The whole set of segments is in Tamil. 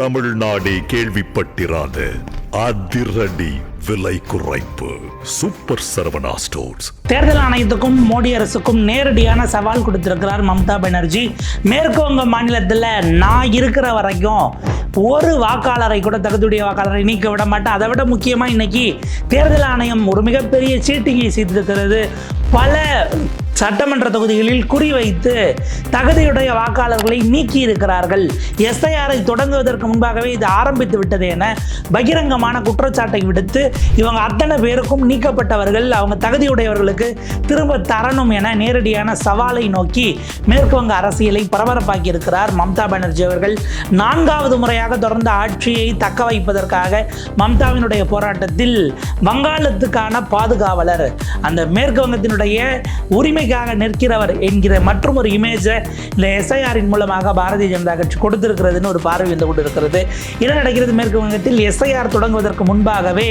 தமிழ்நாடே கேள்விப்பட்டிராத அதிரடி விலை குறைப்பு. சூப்பர் சரவணா ஸ்டோர்ஸ் தேர்தல் ஆணையத்துக்கும் மோடி அரசுக்கும் நேரடியான சவால் கொடுத்திருக்கிறார் மம்தா பானர்ஜி. மேற்கு வங்க மாநிலத்தில் நான் இருக்கிற வரைக்கும் ஒரு வாக்காளரை கூட தகுதியுடைய வாக்காளரை நீக்க விட மாட்டேன். அதை விட முக்கியமாக இன்னைக்கு தேர்தல் ஆணையம் ஒரு மிகப்பெரிய சீட்டிங்கை செய்திருக்கிறது பல சட்டமன்ற தொகுதிகளில் குறிவைத்து தகுதியுடைய வாக்காளர்களை நீக்கி இருக்கிறார்கள் எஸ்ஐஆரை தொடங்குவதற்கு முன்பாகவே இது ஆரம்பித்து விட்டது என பகிரங்கமான குற்றச்சாட்டை விடுத்து இவங்க அத்தனை பேருக்கும் நீக்கப்பட்டவர்கள் அவங்க தகுதியுடையவர்களுக்கு திரும்ப தரணும் என நேரடியான சவாலை நோக்கி மேற்கு வங்க அரசியலை பரபரப்பாக்கி இருக்கிறார் மம்தா பானர்ஜி அவர்கள். நான்காவது முறையாக தொடர்ந்த ஆட்சியை தக்க வைப்பதற்காக மம்தாவினுடைய போராட்டத்தில் வங்காளத்துக்கான பாதுகாவலர். அந்த மேற்கு வங்கத்தினுடைய உரிமைக்காக நிற்கிறவர் என்கிற மற்றும் ஒரு இமேஜை இந்த எஸ்ஐஆரின் மூலமாக பாரதிய ஜனதா கட்சி கொடுத்திருக்கிறதுன்னு ஒரு பார்வை வந்து கொண்டு இருக்கிறது என்ன நடக்கிறது மேற்கு வங்கத்தில் எஸ்ஐஆர் தொடங்குவதற்கு முன்பாகவே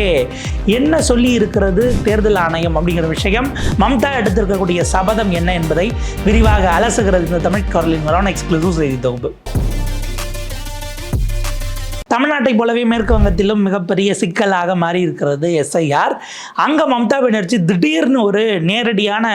என்ன சொல்லி இருக்கிறது? தேர்தல் ஆணையம் அப்படிங்கிற விஷயம். மம்தா எடுத்திருக்கக்கூடிய சபதம் என்ன என்பதை விரிவாக அலசுகிறது இந்த தமிழ் குரலின் மூலம் எக்ஸ்க்ளூசிவ் செய்தி தொகுப்பு. தமிழ்நாட்டை போலவே மேற்கு வங்கத்திலும் மிகப்பெரிய சிக்கலாக மாறி இருக்கிறது எஸ்ஐஆர். அங்கே மம்தா பானர்ஜி திடீர்னு ஒரு நேரடியான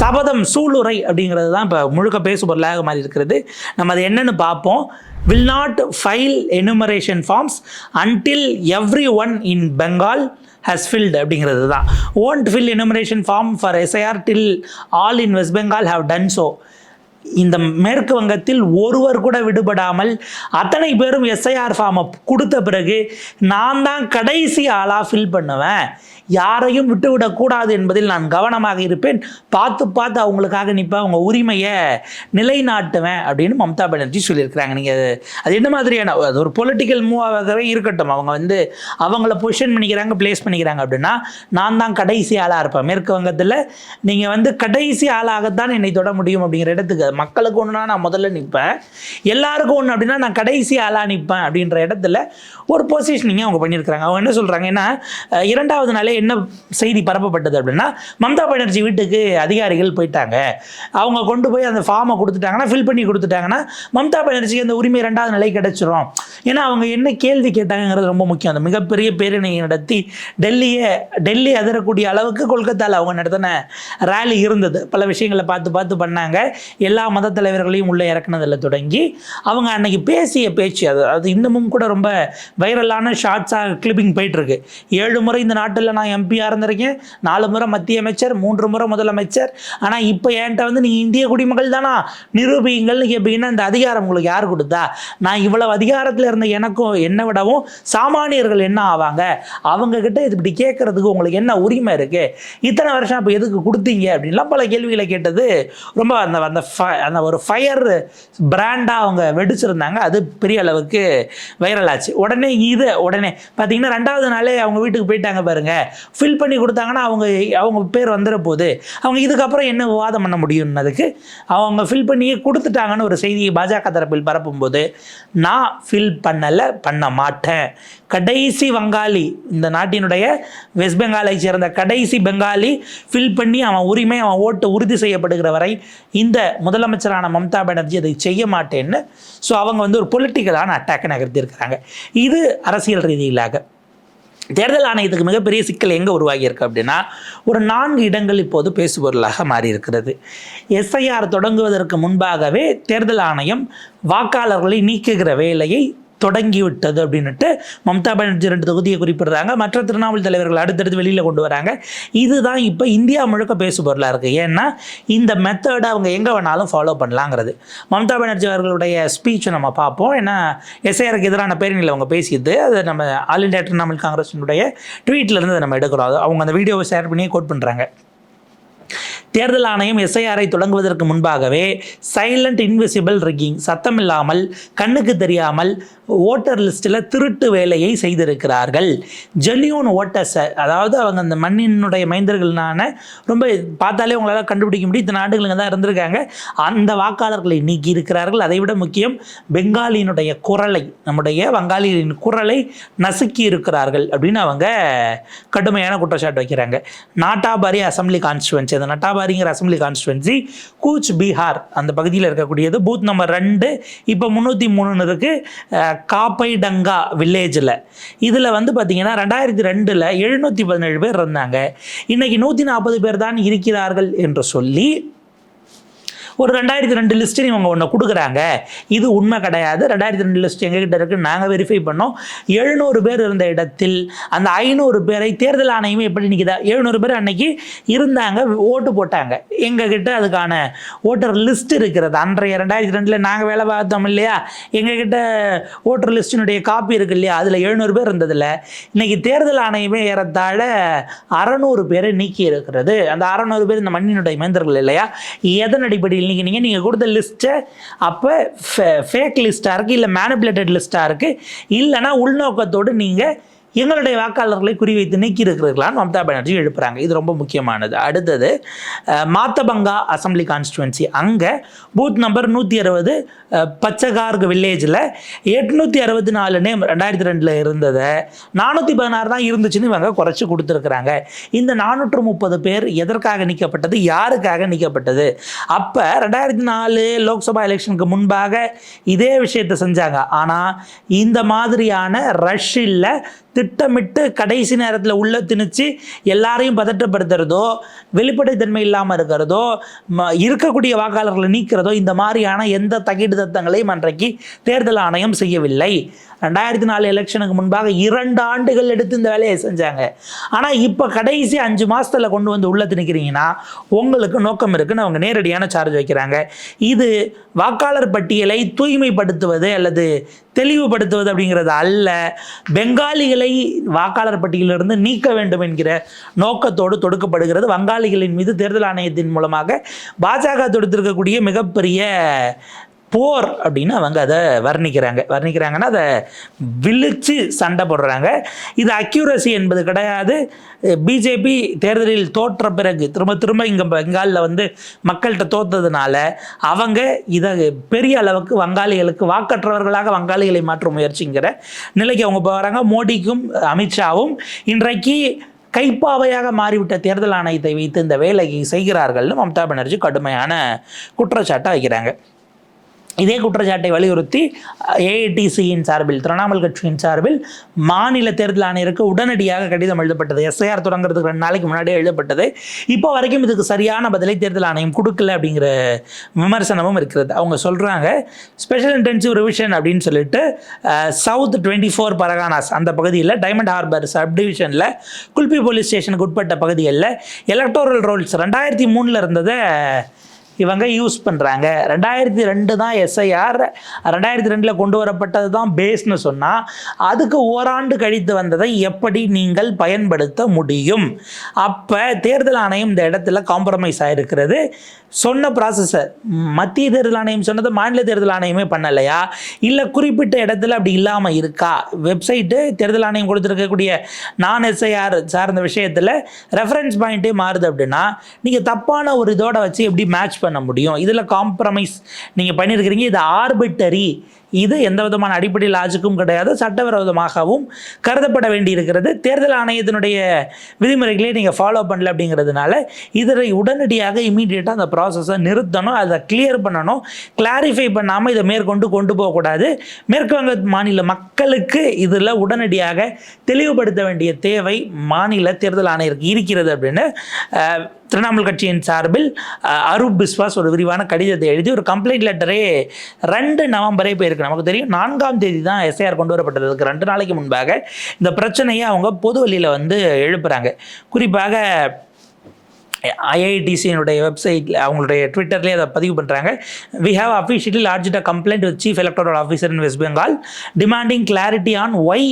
சபதம் சூளுரை அப்படிங்கிறது தான் இப்போ முழுக்க பேசுபொருளாக மாறி இருக்கிறது நம்ம அது என்னென்னு பார்ப்போம். Will not file enumeration forms until everyone in Bengal has filled அப்படிங்கிறது தான். Won't fill enumeration form for SIR till all in West Bengal have done so இந்த மேற்கு வங்கத்தில் ஒருவர் கூட விடுபடாமல் அத்தனை பேரும் எஸ்ஐஆர் ஃபார்மை கொடுத்த பிறகு நான் தான் கடைசி ஆளாக ஃபில் பண்ணுவேன். யாரையும் விட்டுவிடக்கூடாது என்பதில் நான் கவனமாக இருப்பேன். பார்த்து பார்த்து அவங்களுக்காக நிற்பேன் அவங்க உரிமையை நிலைநாட்டுவேன் அப்படின்னு மம்தா பானர்ஜி சொல்லியிருக்கிறாங்க. நீங்கள் அது என்ன மாதிரியான அது ஒரு பொலிட்டிக்கல் மூவாகவே இருக்கட்டும். அவங்க வந்து அவங்கள பொசிஷன் பண்ணிக்கிறாங்க ப்ளேஸ் பண்ணிக்கிறாங்க அப்படின்னா நான் தான் கடைசி ஆளாக இருப்பேன். மேற்கு வங்கத்தில் நீங்கள் வந்து கடைசி ஆளாகத்தான் என்னை தொட முடியும் அப்படிங்கிற இடத்துக்கு மக்களுக்கு ஒன்றுனா நான் முதல்ல நிற்பேன் எல்லாருக்கும் ஒன்று அப்படின்னா நான் கடைசி ஆளாக நிற்பேன் அப்படின்ற இடத்துல ஒரு பொசிஷனிங்கை அவங்க பண்ணியிருக்கிறாங்க. அவங்க என்ன சொல்கிறாங்க ஏன்னா இரண்டாவது நாளே என்ன செய்தி பரப்பப்பட்டது அப்படின்னா மம்தா பானர்ஜி வீட்டுக்கு அதிகாரிகள் போயிட்டாங்க. அவங்க கொண்டு போய் அந்த ஃபார்மை கொடுத்துட்டாங்கன்னா ஃபில் பண்ணி கொடுத்துட்டாங்கன்னா மம்தா பானர்ஜிக்கு அந்த உரிமை ரெண்டாவது நிலை கிடைச்சிரும். ஏன்னா அவங்க என்ன கேள்வி கேட்டாங்கங்கிறது ரொம்ப முக்கியம். அந்த மிகப்பெரிய பேரணியை நடத்தி டெல்லியை டெல்லி அதிரக்கூடிய அளவுக்கு கொல்கத்தாவில் அவங்க நடத்தின ரேலி இருந்தது. பல விஷயங்களை பார்த்து பார்த்து பண்ணாங்க. எல்லா மத தலைவர்களையும் உள்ளே இறக்குனதில் தொடங்கி அவங்க அன்னைக்கு பேசிய பேச்சு அது. அது இன்னமும் கூட ரொம்ப வைரலான ஷார்ட்ஸாக கிளிப்பிங் போயிட்டுருக்கு. ஏழு முறை இந்த நாட்டில் நான் எம்பியாக இருந்திருக்கேன். நாலு முறை மத்திய அமைச்சர் மூன்று முறை முதலமைச்சர். ஆனால் இப்போ என்கிட்ட வந்து நீங்கள் இந்திய குடிமக்கள் தானா? நிரூபிங்கள்னு கேட்பீங்கன்னா இந்த அதிகாரம் உங்களுக்கு யார் கொடுத்தா? நான் இவ்வளவு அதிகாரத்தில் இருந்த எனக்கும் என்னை விடவும் சாமானியர்கள் என்ன ஆவாங்க? அவங்க கிட்ட இது இப்படி கேட்கறதுக்கு உங்களுக்கு என்ன உரிமை இருக்கு? இத்தனை வருஷம் அப்போ எதுக்கு கொடுத்தீங்க? அப்படின்லாம் பல கேள்விகளை கேட்டது. ரொம்ப அந்த அந்த அந்த ஒரு ஃபயர் பிராண்டாக அவங்க வெடிச்சிருந்தாங்க. அது பெரிய அளவுக்கு வைரல் ஆச்சு. உடனே இது உடனே பார்த்தீங்கன்னா ரெண்டாவது நாளே அவங்க வீட்டுக்கு போயிட்டாங்க பாருங்க. ஃபில் பண்ணி கொடுத்தாங்கன்னா அவங்க அவங்க பேர் வந்துட போகுது அவங்க இதுக்கப்புறம் என்ன விவாதம் பண்ண முடியும்னதுக்கு அவங்க ஃபில் பண்ணியே கொடுத்துட்டாங்கன்னு ஒரு செய்தியை பாஜக தரப்பில் பரப்பும்போது நான் ஃபில் பண்ணலை பண்ண மாட்டேன். கடைசி வங்காளி இந்த நாட்டினுடைய வெஸ்ட் பெங்காலை சேர்ந்த கடைசி பெங்காலி ஃபில் பண்ணி அவன் உரிமை அவன் ஓட்டு உறுதி செய்யப்படுகிற வரை இந்த முதலமைச்சரான மம்தா பானர்ஜி அதை செய்ய மாட்டேன்னு ஸோ அவங்க வந்து ஒரு பொலிட்டிக்கலான அட்டாக்கை நகர்த்தியிருக்கிறாங்க. இது அரசியல் ரீதியிலாக. தேர்தல் ஆணையத்துக்கு மிகப்பெரிய சிக்கல் எங்கே உருவாகியிருக்கு அப்படின்னா ஒரு நான்கு இடங்கள் இப்போது பேசுபொருளாக மாறி இருக்கிறது எஸ்ஐஆர் தொடங்குவதற்கு முன்பாகவே தேர்தல் ஆணையம் வாக்காளர்களை நீக்குகிற வேலையை தொடங்கிவிட்டது அப்படின்னுட்டு மம்தா பானர்ஜி ரெண்டு தொகுதியை குறிப்பிடுறாங்க. மற்ற திரிணாமுல் தலைவர்கள் அடுத்தடுத்து வெளியில் கொண்டு வராங்க. இதுதான் இப்போ இந்தியா முழுக்க பேசு பொருளாக இருக்குது ஏன்னா இந்த மெத்தடை அவங்க எங்கே வேணாலும் ஃபாலோ பண்ணலாங்கிறது. மம்தா பானர்ஜி அவர்களுடைய ஸ்பீச்சை நம்ம பார்ப்போம். ஏன்னா எஸ்ஐஆருக்கு எதிரான பேரணியில் அவங்க பேசியது. அதை நம்ம ஆல் இண்டியா திரிணாமுல் காங்கிரஸினுடைய ட்வீட்லேருந்து அதை நம்ம எடுக்கிறோம். அது அவங்க அந்த வீடியோவை ஷேர் பண்ணி கோட் பண்ணுறாங்க தேர்தல் ஆணையம் எஸ்ஐஆரை தொடங்குவதற்கு முன்பாகவே சைலண்ட் இன்விசிபிள் ரிக்கிங் சத்தமில்லாமல் கண்ணுக்கு தெரியாமல் ஓட்டர் லிஸ்ட்டில் திருட்டு வேலையை செய்திருக்கிறார்கள். ஜெலியோன் ஓட்டர்ஸை அதாவது அவங்க அந்த மண்ணினுடைய மைந்தர்களான ரொம்ப பார்த்தாலே உங்களால் கண்டுபிடிக்க முடியும். இத்தனை ஆண்டுகளுங்க தான் இருந்திருக்காங்க. அந்த வாக்காளர்களை நீக்கி இருக்கிறார்கள் அதை விட முக்கியம் பெங்காலியினுடைய குரலை நம்முடைய வங்காளியின் குரலை நசுக்கி இருக்கிறார்கள் அப்படின்னு அவங்க கடுமையான குற்றச்சாட்டு வைக்கிறாங்க. நாட்டாபாரி அசம்பிளி கான்ஸ்டுவன்சி அந்த நட்டாபாரிங்கிற அசம்பிளி கான்ஸ்டுவன்சி கூச் பீகார் அந்த பகுதியில் இருக்கக்கூடியது பூத் நம்பர் ரெண்டு. இப்போ முந்நூற்றி மூணுன்னு இருக்குது காப்பைடங்கா வில்லேஜில். இதில் வந்து பார்த்தீங்கன்னா ரெண்டாயிரத்தி ரெண்டில் எழுநூற்றி பதினேழு பேர் இருந்தாங்க இன்றைக்கி நூற்றி நாற்பது பேர் தான் இருக்கிறார்கள் என்று சொல்லி ஒரு ரெண்டாயிரத்தி ரெண்டு லிஸ்ட்டு இவங்க ஒன்று கொடுக்குறாங்க. இது உண்மை கிடையாது. ரெண்டாயிரத்தி ரெண்டு லிஸ்ட் எங்ககிட்ட இருக்குது நாங்கள் வெரிஃபை பண்ணோம். எழுநூறு பேர் இருந்த இடத்தில் அந்த ஐநூறு பேரை தேர்தல் ஆணையமே எப்படி நிற்கிதா எழுநூறு பேர் அன்னைக்கு இருந்தாங்க ஓட்டு போட்டாங்க. எங்ககிட்ட அதுக்கான ஓட்டர் லிஸ்ட் இருக்கிறது. அன்றைய ரெண்டாயிரத்தி ரெண்டில் நாங்கள் வேலை பார்த்தோம் இல்லையா? எங்ககிட்ட ஓட்டர் லிஸ்டினுடைய காப்பி இருக்கு இல்லையா? அதில் எழுநூறு பேர் இருந்ததில்ல இன்னைக்கு தேர்தல் ஆணையமே ஏறத்தாழ அறநூறு பேரை நீக்கி இருக்கிறது. அந்த அறநூறு பேர் இந்த மண்ணினுடைய மேந்தர்கள் இல்லையா? எதன் அடிப்படையில் நீக்கினீங்க நீங்கள் கொடுத்த லிஸ்ட்டை அப்போ ஃபேக் லிஸ்ட்டாக இருக்குது இல்லை மேனிப்புலேட்டட் லிஸ்ட்டாக இருக்குது இல்லைனா உள்நோக்கத்தோடு நீங்கள் எங்களுடைய வாக்காளர்களை குறிவைத்து நீக்கி இருக்கிறீர்களான்னு மம்தா பானர்ஜி எழுப்புறாங்க. இது ரொம்ப முக்கியமானது. அடுத்தது மாத்தபங்கா அசம்பிளி கான்ஸ்டுவன்சி அங்கே பூத் நம்பர் நூற்றி அறுபது பச்சகார்க் வில்லேஜில் எட்நூற்றி அறுபத்தி நாலு நேம் ரெண்டாயிரத்தி ரெண்டில் இருந்ததை நானூற்றி பதினாறு தான் இருந்துச்சுன்னு இவங்க குறைச்சி கொடுத்துருக்குறாங்க. இந்த நானூற்று முப்பது பேர் எதற்காக நீக்கப்பட்டது? யாருக்காக நீக்கப்பட்டது? அப்போ ரெண்டாயிரத்தி நாலு லோக்சபா எலெக்ஷனுக்கு முன்பாக இதே விஷயத்தை செஞ்சாங்க. ஆனால் இந்த மாதிரியான ரஷ் இல்லை திட்டமிட்டு கடைசி நேரத்தில் உள்ள திணிச்சு எல்லாரையும் பதட்டப்படுத்துறதோ வெளிப்படைத்தன்மை இல்லாமல் இருக்கிறதோ ம- இருக்கக்கூடிய வாக்காளர்களை நீக்கிறதோ இந்த மாதிரியான எந்த தகிடு தத்தங்களையும் அன்றைக்கு தேர்தல் ஆணையம் செய்யவில்லை. ரெண்டாயிரத்தி நாலு எலெக்ஷனுக்கு முன்பாக இரண்டு ஆண்டுகள் எடுத்து இந்த வேலையை செஞ்சாங்க. ஆனால் இப்போ கடைசி அஞ்சு மாதத்தில் கொண்டு வந்து உள்ள திணிக்கிறீங்கன்னா உங்களுக்கு நோக்கம் இருக்குன்னு அவங்க நேரடியான சார்ஜ் வைக்கிறாங்க. இது வாக்காளர் பட்டியலை தூய்மைப்படுத்துவது அல்லது தெளிவுபடுத்துவது அப்படிங்கிறது அல்ல. பெங்காலிகளை வாக்காளர் பட்டியலிருந்து நீக்க வேண்டும் என்கிற நோக்கத்தோடு தொடுக்கப்படுகிறது. வங்காளிகளின் மீது தேர்தல் ஆணையத்தின் மூலமாக பாஜக தொடுத்திருக்கக்கூடிய மிகப்பெரிய போர் அப்படின்னு அவங்க அதை வர்ணிக்கிறாங்க. வர்ணிக்கிறாங்கன்னா அதை விழிச்சு சண்டை போடுறாங்க. இது அக்யூரசி என்பது கிடையாது. பிஜேபி தேர்தலில் தோற்ற பிறகு திரும்ப திரும்ப இங்கே பெங்காலில் வந்து மக்கள்கிட்ட தோத்ததுனால அவங்க இதை பெரிய அளவுக்கு வங்காளிகளுக்கு வாக்கற்றவர்களாக வங்காளிகளை மாற்றும் முயற்சிங்கிற நிலைக்கு அவங்க போகிறாங்க மோடிக்கும் அமித்ஷாவும் இன்றைக்கு கைப்பாவையாக மாறிவிட்ட தேர்தல் ஆணையத்தை வைத்து இந்த வேலையை செய்கிறார்கள்னு மம்தா பானர்ஜி கடுமையான குற்றச்சாட்டை வைக்கிறாங்க. இதே குற்றச்சாட்டை வலியுறுத்தி ஏஐடிசியின் சார்பில் திரிணாமுல் கட்சியின் சார்பில் மாநில தேர்தல் ஆணையருக்கு உடனடியாக கடிதம் எழுதப்பட்டது. எஸ்ஐஆர் தொடங்குறதுக்கு ரெண்டு நாளைக்கு முன்னாடியே எழுதப்பட்டது. இப்போ வரைக்கும் இதுக்கு சரியான பதிலை தேர்தல் ஆணையம் கொடுக்கல அப்படிங்கிற விமர்சனமும் இருக்கிறது. அவங்க சொல்கிறாங்க ஸ்பெஷல் இன்டென்சிவ் ரிவிஷன் அப்படின்னு சொல்லிட்டு சவுத் டுவெண்ட்டி ஃபோர் பரகானாஸ் அந்த பகுதியில் டைமண்ட் ஹார்பர் சப் டிவிஷனில் குல்பி போலீஸ் ஸ்டேஷனுக்கு உட்பட்ட பகுதிகளில் எலக்டோரல் ரோல்ஸ் ரெண்டாயிரத்தி மூணில் இருந்ததை இவங்க யூஸ் பண்ணுறாங்க ரெண்டாயிரத்தி ரெண்டு தான் எஸ்ஐஆர் ரெண்டாயிரத்தி ரெண்டில் கொண்டு வரப்பட்டது தான் பேஸ்னு சொன்னால் அதுக்கு ஓராண்டு கழித்து வந்ததை எப்படி நீங்கள் பயன்படுத்த முடியும்? அப்போ தேர்தல் ஆணையம் இந்த இடத்துல காம்ப்ரமைஸ் ஆகிருக்கிறது சொன்ன ப்ராசஸை மத்திய தேர்தல் ஆணையம் சொன்னதை மாநில தேர்தல் ஆணையமே பண்ணலையா? இல்லை குறிப்பிட்ட இடத்துல அப்படி இல்லாமல் இருக்கா? வெப்சைட்டு தேர்தல் ஆணையம் கொடுத்துருக்கக்கூடிய நான் எஸ்ஐஆர் சார்ந்த விஷயத்தில் ரெஃபரன்ஸ் பாயிண்ட்டே மாறுது அப்படின்னா நீங்கள் தப்பான ஒரு இதோட வச்சு எப்படி மேட்ச் பண்ண முடியும். இதில் காம்ப்ரமைஸ் நீங்கள் பண்ணியிருக்கிறீங்க இது ஆர்பிட்டரி இது எந்த விதமான அடிப்படை லாஜிக்கும் கிடையாது சட்டவிரோதமாகவும் கருதப்பட வேண்டியிருக்கிறது. தேர்தல் ஆணையத்தினுடைய விதிமுறைகளே நீங்கள் ஃபாலோ பண்ணல அப்படிங்கிறதுனால இதனை உடனடியாக இமீடியட்டாக அந்த ப்ராசஸை நிறுத்தணும் அதை கிளியர் பண்ணணும். கிளாரிஃபை பண்ணாமல் இதை மேற்கொண்டு கொண்டு போகக்கூடாது மேற்கு வங்க மாநில மக்களுக்கு இதில் உடனடியாக தெளிவுபடுத்த வேண்டிய தேவை மாநில தேர்தல் ஆணையருக்கு இருக்கிறது அப்படின்னு திரிணாமுல் கட்சியின் சார்பில் அருப் அரூப் பிஸ்வாஸ் ஒரு விரிவான கடிதத்தை எழுதி ஒரு கம்ப்ளைண்ட் லெட்டரே ரெண்டு நவம்பரே போயிருக்கு நமக்கு தெரியும் நான்காம் தேதி தான் எஸ்ஐஆர் கொண்டு வரப்பட்டதுக்கு ரெண்டு நாளைக்கு முன்பாக இந்த பிரச்சனையை அவங்க பொது வழியில் வந்து எழுப்புறாங்க. குறிப்பாக ஐஐடிசியினுடைய வெப்சைட்டில் அவங்களுடைய ட்விட்டர்லேயே அதை பதிவு பண்ணுறாங்க we have officially lodged a complaint with chief electoral officer in West Bengal demanding clarity on why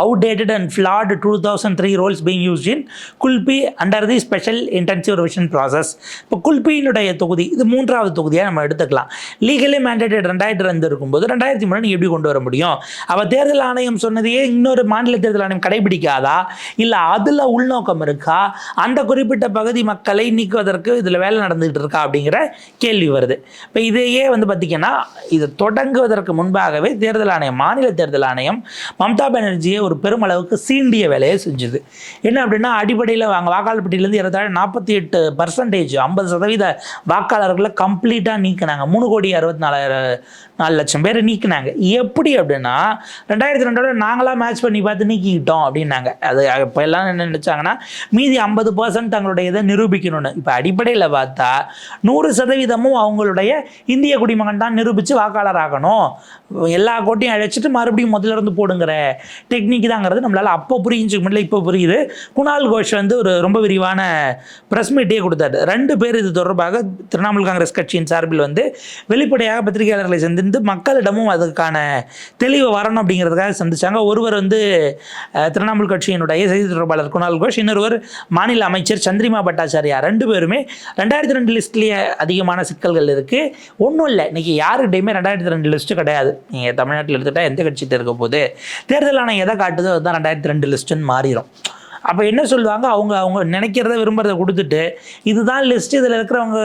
outdated and flawed 2003 roles being used in Kulpi under the special intensive revision process இப்போ குல்பியினுடைய தொகுதி இது மூன்றாவது தொகுதியாக நம்ம எடுத்துக்கலாம். லீகலி மேண்டேட்டட் ரெண்டாயிரத்தி ரெண்டு இருக்கும்போது ரெண்டாயிரத்தி மூணு எப்படி கொண்டு வர முடியும்? அப்போ தேர்தல் ஆணையம் சொன்னதையே இன்னொரு மாநில தேர்தல் ஆணையம் கடைபிடிக்காதா? இல்லை அதில் உள்நோக்கம் இருக்கா? அந்த குறிப்பிட்ட பகுதி மக்களை நீக்குவதற்கு இதில் வேலை நடந்துகிட்டு இருக்கா அப்படிங்கிற கேள்வி வருது. இப்போ இதையே வந்து பார்த்திங்கன்னா இது தொடங்குவதற்கு முன்பாகவே தேர்தல் ஆணையம் மாநில தேர்தல் ஆணையம் மம்தா பானர்ஜியை ஒரு பெருமளவுக்கு சீண்டிய வேலையை செஞ்சுது. என்ன அப்படின்னா அடிப்படையில் அங்கே வாக்காளர்பட்டியிலேருந்து ஏறத்தாழ நாற்பத்தி எட்டு பர்சன்டேஜ் ஐம்பது சதவீத வாக்காளர்களை கம்ப்ளீட்டாக நீக்கினாங்க. மூணு கோடி அறுபத்தி நாலாயிரம் நாலு லட்சம் பேர் நீக்கினாங்க. எப்படி அப்படின்னா ரெண்டாயிரத்தி ரெண்டோட நாங்களாம் மேட்ச் பண்ணி பார்த்து நீக்கிக்கிட்டோம் அப்படின்னாங்க. அது இப்போ எல்லாம் என்ன நினச்சாங்கன்னா மீதி ஐம்பது பர்சன்ட் தங்களுடைய இதை நிரூபிக்கணும்னு. இப்போ அடிப்படையில் பார்த்தா நூறு சதவீதமும் அவங்களுடைய இந்திய குடிமகன் தான் நிரூபித்து வாக்காளர் ஆகணும். எல்லா கோட்டையும் அழைச்சிட்டு மறுபடியும் முதல்ல இருந்து போடுங்கிற டெக்னிக் தாங்கிறது நம்மளால் அப்போ புரிஞ்சுக்க முடியல இப்போ புரியுது. குணால் கோஷ் வந்து ஒரு ரொம்ப விரிவான ப்ரெஸ் மீட்டே கொடுத்தாரு. ரெண்டு பேர் இது தொடர்பாக திரிணாமுல் காங்கிரஸ் கட்சியின் சார்பில் வந்து வெளிப்படையாக பத்திரிகையாளர்களை சந்தித்து வந்து மக்களிடமும் அதுக்கான தெளிவு வரணும் அப்படிங்கிறதுக்காக சந்திச்சாங்க. ஒருவர் வந்து திரிணாமுல் கட்சியினுடைய செய்தி தொடர்பாளர் குணால் கோஷ் இன்னொருவர் மாநில அமைச்சர் சந்திரிமா பட்டாச்சாரியா. ரெண்டு பேருமே ரெண்டாயிரத்தி ரெண்டு லிஸ்ட்லேயே அதிகமான சிக்கல்கள் இருக்குது ஒன்றும் இல்லை. இன்றைக்கி யாருக்கிட்டையுமே ரெண்டாயிரத்தி ரெண்டு லிஸ்ட்டு கிடையாது. நீங்கள் தமிழ்நாட்டில் எடுத்துட்டா எந்த கட்சிகிட்ட இருக்க போது தேர்தல் ஆணையம் எதை காட்டுதோ அதுதான் ரெண்டாயிரத்தி ரெண்டு லிஸ்ட்டுன்னு மாறிடும் அப்போ என்ன சொல்லுவாங்க? அவங்க அவங்க நினைக்கிறத விரும்புறத கொடுத்துட்டு இதுதான் லிஸ்ட் இதில் இருக்கிறவங்க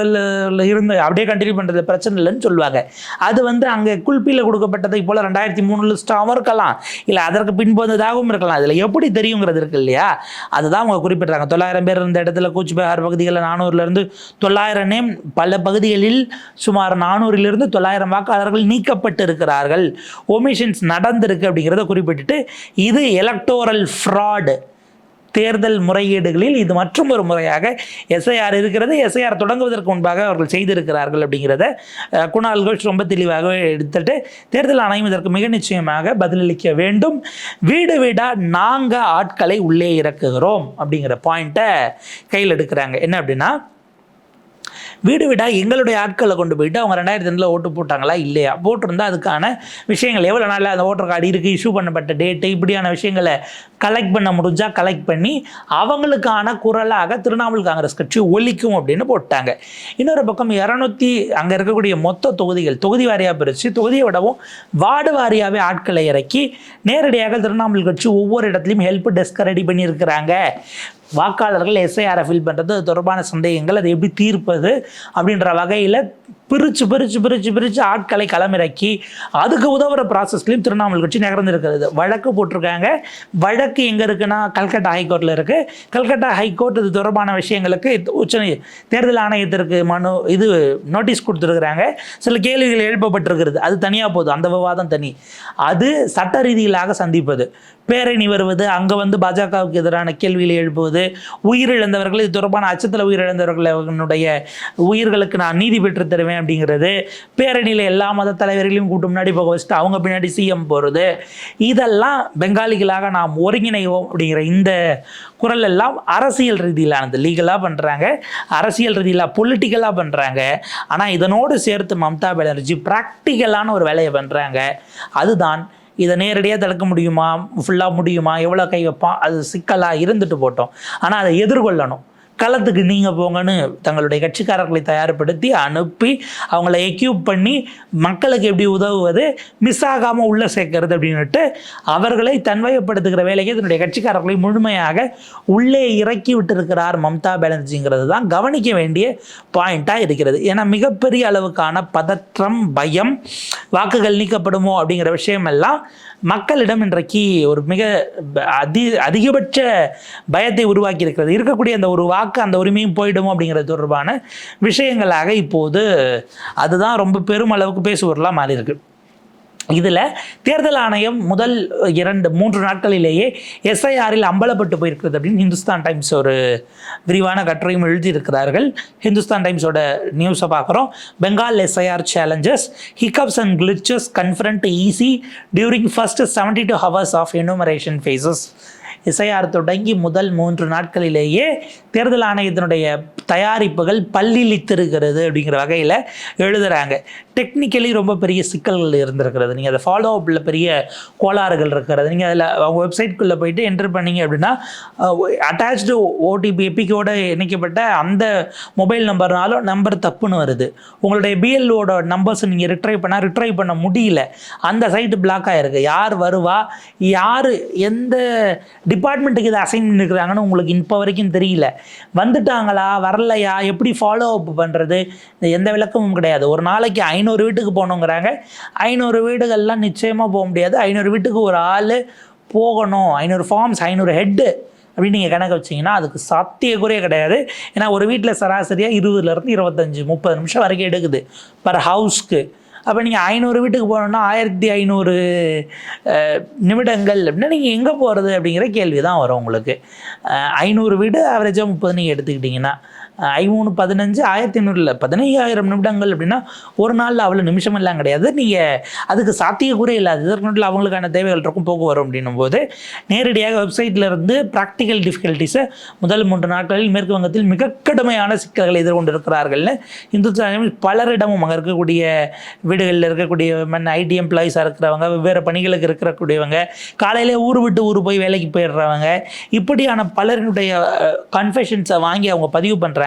இருந்து அப்படியே கண்டினியூ பண்ணுறது பிரச்சனை இல்லைன்னு சொல்லுவாங்க. அது வந்து அங்கே குல்பியில் கொடுக்கப்பட்டதை போல் ரெண்டாயிரத்தி மூணு லிஸ்ட்டாகவும் இருக்கலாம். இல்லை அதற்கு பின்பந்ததாகவும் இருக்கலாம். அதில் எப்படி தெரியுங்கிறது இருக்கு இல்லையா? அதுதான் அவங்க குறிப்பிட்றாங்க. தொள்ளாயிரம் பேர் இருந்த இடத்துல கூச்பெஹார் பகுதிகளில் நானூறுலேருந்து தொள்ளாயிரம் நேம் பல பகுதிகளில் சுமார் நானூறிலிருந்து தொள்ளாயிரம் வாக்காளர்கள் நீக்கப்பட்டு இருக்கிறார்கள் ஒமிஷன்ஸ் நடந்திருக்கு அப்படிங்கிறத குறிப்பிட்டுட்டு இது எலக்டோரல் ஃப்ராடு தேர்தல் முறையீடுகளில் இது மற்றும் ஒரு முறையாக எஸ்ஐஆர் இருக்கிறது. எஸ்ஐஆர் தொடங்குவதற்கு முன்பாக அவர்கள் செய்திருக்கிறார்கள் அப்படிங்கிறத குணால் கோஷ் ரொம்ப தெளிவாக எடுத்துட்டு தேர்தல் ஆணையம் இதற்கு மிக நிச்சயமாக பதிலளிக்க வேண்டும். வீடு வீடாக நாங்கள் ஆட்களை உள்ளே இறக்குகிறோம் அப்படிங்கிற பாயிண்ட்டை கையில் எடுக்கிறாங்க. என்ன அப்படின்னா வீடு வீடாக எங்களுடைய ஆட்களை கொண்டு போயிட்டு அவங்க ரெண்டாயிரத்தி ரெண்டில் ஓட்டு போட்டாங்களா இல்லையா? போட்டிருந்தா அதுக்கான விஷயங்கள் எவ்வளோ நாளில் அந்த ஓட்டர் கார்டு இருக்குது இஷ்யூ பண்ணப்பட்ட டேட்டு இப்படியான விஷயங்களை கலெக்ட் பண்ண முடிஞ்சால் கலெக்ட் பண்ணி அவங்களுக்கான குரலாக திரிணாமுல் காங்கிரஸ் கட்சி ஒழிக்கும் அப்படின்னு போட்டாங்க. இன்னொரு பக்கம் இரநூத்தி அங்கே இருக்கக்கூடிய மொத்த தொகுதிகள் தொகுதி வாரியாக பிரித்து தொகுதியை விடவும் வார்டு வாரியாகவே ஆட்களை இறக்கி நேரடியாக திரிணாமுல் கட்சி ஒவ்வொரு இடத்துலையும் ஹெல்ப் டெஸ்க் ரெடி பண்ணியிருக்கிறாங்க. வாக்காளர்கள் எஸ்ஐஆரை ஃபில் பண்ணுறது அது தொடர்பான சந்தேகங்கள் அதை எப்படி தீர்ப்பது அப்படின்ற வகையில் பிரித்து பிரித்து பிரித்து பிரித்து ஆட்களை களமிறக்கி அதுக்கு உதவுற ப்ராசஸ்லையும் திருவண்ணாமலை கட்சி நகர்ந்துருக்கிறது. வழக்கு போட்டிருக்காங்க. வழக்கு எங்கே இருக்குன்னா கல்கட்டா ஹைகோர்ட்டில் இருக்குது கல்கட்டா ஹைகோர்ட் இது தொடர்பான விஷயங்களுக்கு உச்ச தேர்தல் ஆணையத்திற்கு மனு இது நோட்டீஸ் கொடுத்துருக்குறாங்க. சில கேள்விகள் எழுப்பப்பட்டிருக்கிறது. அது தனியாக போதும். அந்த விவாதம் தனி. அது சட்ட ரீதியிலாக சந்திப்பது. பேரணி வருவது அங்கே வந்து பாஜகவுக்கு எதிரான கேள்விகளை எழுப்புவது உயிரிழந்தவர்கள் இது தொடர்பான அச்சத்தில் உயிரிழந்தவர்களுடைய உயிர்களுக்கு நான் நீதி பெற்று தருவேன் அப்படிங்கிறது பேரணியில் எல்லா மத தலைவர்களையும் கூட்டு முன்னாடி போக வச்சுட்டு அவங்க பின்னாடி சிஎம் போகிறது இதெல்லாம் பெங்காலிகளாக நாம் ஒருங்கிணைவோம் அப்படிங்கிற இந்த குரல் எல்லாம் அரசியல் ரீதியிலானது. லீகலாக பண்ணுறாங்க அரசியல் ரீதியில் பொலிட்டிக்கலாக பண்ணுறாங்க ஆனால் இதனோடு சேர்த்து மம்தா பானர்ஜி ப்ராக்டிக்கலான ஒரு வேலையை பண்ணுறாங்க அதுதான் இதை நேரடியாக தடுக்க முடியுமா? ஃபுல்லாக முடியுமா? எவ்வளோ கை வைப்பான்? அது சிக்கலாக இருந்துட்டு போட்டோம். ஆனால் அதை எதிர்கொள்ளணும். களத்துக்கு நீங்கள் போங்கன்னு தங்களுடைய கட்சிக்காரர்களை தயார்படுத்தி அனுப்பி அவங்கள எக்யூப் பண்ணி மக்களுக்கு எப்படி உதவுவது மிஸ் ஆகாமல் உள்ளே சேர்க்கறது அப்படின்னுட்டு அவர்களை தன்வயப்படுத்துகிற வேலைக்கு தன்னுடைய கட்சிக்காரர்களை முழுமையாக உள்ளே இறக்கி விட்டிருக்கிறார் மம்தா பானர்ஜிங்கிறது தான் கவனிக்க வேண்டிய பாயிண்ட்டாக இருக்கிறது. ஏன்னா மிகப்பெரிய அளவுக்கான பதற்றம் பயம் வாக்குகள் நீக்கப்படுமோ அப்படிங்கிற விஷயமெல்லாம் மக்களிடம் இன்றைக்கு ஒரு மிக ப- அதி அதிகபட்ச பயத்தை உருவாக்கி இருக்கிறது இருக்கக்கூடிய அந்த ஒரு வாக்கு அந்த உரிமையும் போயிடும் அப்படிங்கிறது தொடர்பான விஷயங்களாக இப்போது அதுதான் ரொம்ப பெருமளவுக்கு பேசுபொருளாக மாறி இருக்கு இதில் தேர்தல் ஆணையம் முதல் இரண்டு மூன்று நாட்களிலேயே எஸ்ஐஆரில் அம்பலப்பட்டு போயிருக்கிறது அப்படின்னு ஹிந்துஸ்தான் டைம்ஸ் ஒரு விரிவான கட்டுரையும் எழுதியிருக்கிறார்கள். ஹிந்துஸ்தான் டைம்ஸோட நியூஸை பார்க்குறோம். Bengal SIR challenges hiccups and glitches confront EC during first seventy two hours of enumeration phases SIR தொடங்கி முதல் மூன்று நாட்களிலேயே தேர்தல் ஆணையத்தினுடைய தயாரிப்புகள் பல்லிழித்திருக்கிறது அப்படிங்கிற வகையில் எழுதுகிறாங்க டெக்னிக்கலி ரொம்ப பெரிய சிக்கல்கள் இருந்திருக்கிறது. நீங்கள் அதை ஃபாலோ அப்பில் பெரிய கோளாறுகள் இருக்கிறது. நீங்கள் அதில் அவங்க வெப்சைட்குள்ளே போயிட்டு என்டர் பண்ணீங்க அப்படின்னா அட்டாச்சு ஓடிபி எப்பிக்கோடு இணைக்கப்பட்ட அந்த மொபைல் நம்பர்னாலும் நம்பர் தப்புன்னு வருது. உங்களுடைய பிஎல்ஓட நம்பர்ஸ் நீங்கள் ரிட்ரை பண்ணால் ரிட்ரை பண்ண முடியல. அந்த சைட்டு பிளாக் ஆகிருக்கு யார் வருவா? யார்? எந்த டிபார்ட்மெண்ட்டுக்கு இதை அசைன் பண்ணியிருக்கிறாங்கன்னு உங்களுக்கு இப்போ வரைக்கும் தெரியல. வந்துட்டாங்களா? வரலையா? எப்படி ஃபாலோ அப் பண்ணுறது எந்த விளக்கமும் கிடையாது. ஒரு நாளைக்கு ஐநூறு வீட்டுக்கு போகணுங்கிறாங்க. ஐநூறு வீடுகள்லாம் நிச்சயமாக போக முடியாது. ஐநூறு வீட்டுக்கு ஒரு ஆள் போகணும். ஐநூறு ஃபார்ம்ஸ் ஐநூறு ஹெட்டு அப்படின்னு நீங்கள் கணக்கு வச்சிங்கன்னா அதுக்கு சாத்தியக்குறையே கிடையாது. ஏன்னா ஒரு வீட்டில் சராசரியாக இருபதுலேருந்து இருபத்தஞ்சி முப்பது நிமிஷம் வரைக்கும் எடுக்குது. பர் ஹவுஸ்க்கு அப்போ நீங்கள் ஐநூறு வீட்டுக்கு போனோம்னா ஆயிரத்தி ஐநூறு நிமிடங்கள். அப்படின்னா நீங்கள் எங்கே போகிறது அப்படிங்கிற கேள்வி தான் வரும் உங்களுக்கு. ஐநூறு வீடு ஆவரேஜாக முப்பது நீங்கள் எடுத்துக்கிட்டிங்கன்னா ஐமூணு பதினஞ்சு ஆயிரத்தி ஐநூறுல பதினையாயிரம் நிமிடங்கள் அப்படின்னா ஒரு நாளில் அவ்வளோ நிமிஷம் எல்லாம் கிடையாது. நீங்கள் அதுக்கு சாத்தியக்கூறே இல்லாது இதற்கு நடுவில் அவங்களுக்கான தேவைகள் இருக்கும் போக வரும் அப்படின்னும் போது நேரடியாக வெப்சைட்டில் இருந்து ப்ராக்டிக்கல் டிஃபிகல்ட்டிஸை முதல் மூன்று நாட்களில் மேற்கு வங்கத்தில் மிக கடுமையான சிக்கல்களை எதிர்கொண்டிருக்கிறார்கள்னு இந்து பலரிடமும் அங்கே இருக்கக்கூடிய வீடுகளில் இருக்கக்கூடிய மண் ஐடி எம்ப்ளாயிஸாக இருக்கிறவங்க வெவ்வேறு பணிகளுக்கு இருக்கக்கூடியவங்க காலையில் ஊர் விட்டு ஊர் போய் வேலைக்கு போயிடுறவங்க இப்படியான பலரினுடைய கன்ஃபெஷன்ஸை வாங்கி அவங்க பதிவு பண்ணுறாங்க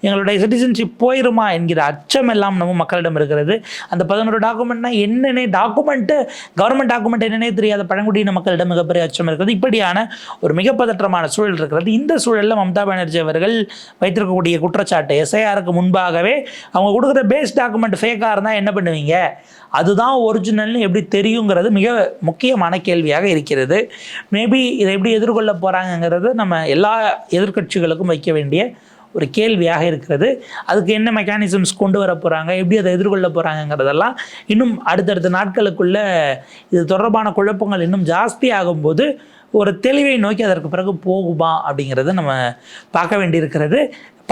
எங்களுடைய சிட்டிசன்ஷிப் போயிருமா என்கிற அச்சம் எல்லாம் நம்ம மக்களிடம் இருக்கிறது. அந்த பதினோரு டாக்குமெண்ட்னா என்னென்ன டாக்குமெண்ட்டு கவர்மெண்ட் டாக்குமெண்ட் என்னன்னே தெரியாத பழங்குடியின மக்களிடம் மிகப்பெரிய அச்சம் இருக்கிறது. இப்படியான ஒரு மிக பதற்றமான சூழல் இருக்கிறது. இந்த சூழலில் மம்தா பானர்ஜி அவர்கள் வைத்திருக்கக்கூடிய குற்றச்சாட்டு எஸ்ஐஆருக்கு முன்பாகவே அவங்க கொடுக்குற பேஸ் டாக்குமெண்ட் ஃபேக்காக இருந்தால் என்ன பண்ணுவீங்க? அதுதான் ஒரிஜினல்னு எப்படி தெரியுங்கிறது மிக முக்கியமான கேள்வியாக இருக்கிறது. மேபி இதை எப்படி எதிர்கொள்ள போகிறாங்கங்கிறது நம்ம எல்லா எதிர்க்கட்சிகளுக்கும் வைக்க வேண்டிய ஒரு கேள்வியாக இருக்கிறது. அதுக்கு என்ன மெக்கானிசம்ஸ் கொண்டு வர போகிறாங்க எப்படி அதை எதிர்கொள்ள போகிறாங்கங்கிறதெல்லாம் இன்னும் அடுத்தடுத்த நாட்களுக்குள்ள இது தொடர்பான குழப்பங்கள் இன்னும் ஜாஸ்தி ஆகும்போது ஒரு தெளிவை நோக்கி அதற்கு பிறகு போகுமா அப்படிங்கிறத நம்ம பார்க்க வேண்டியிருக்கிறது.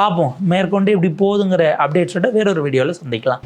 பார்ப்போம். மேற்கொண்டு இப்படி போகுதுங்கிற அப்டேட்ஸோட வேறொரு வீடியோவில் சந்திக்கலாம்.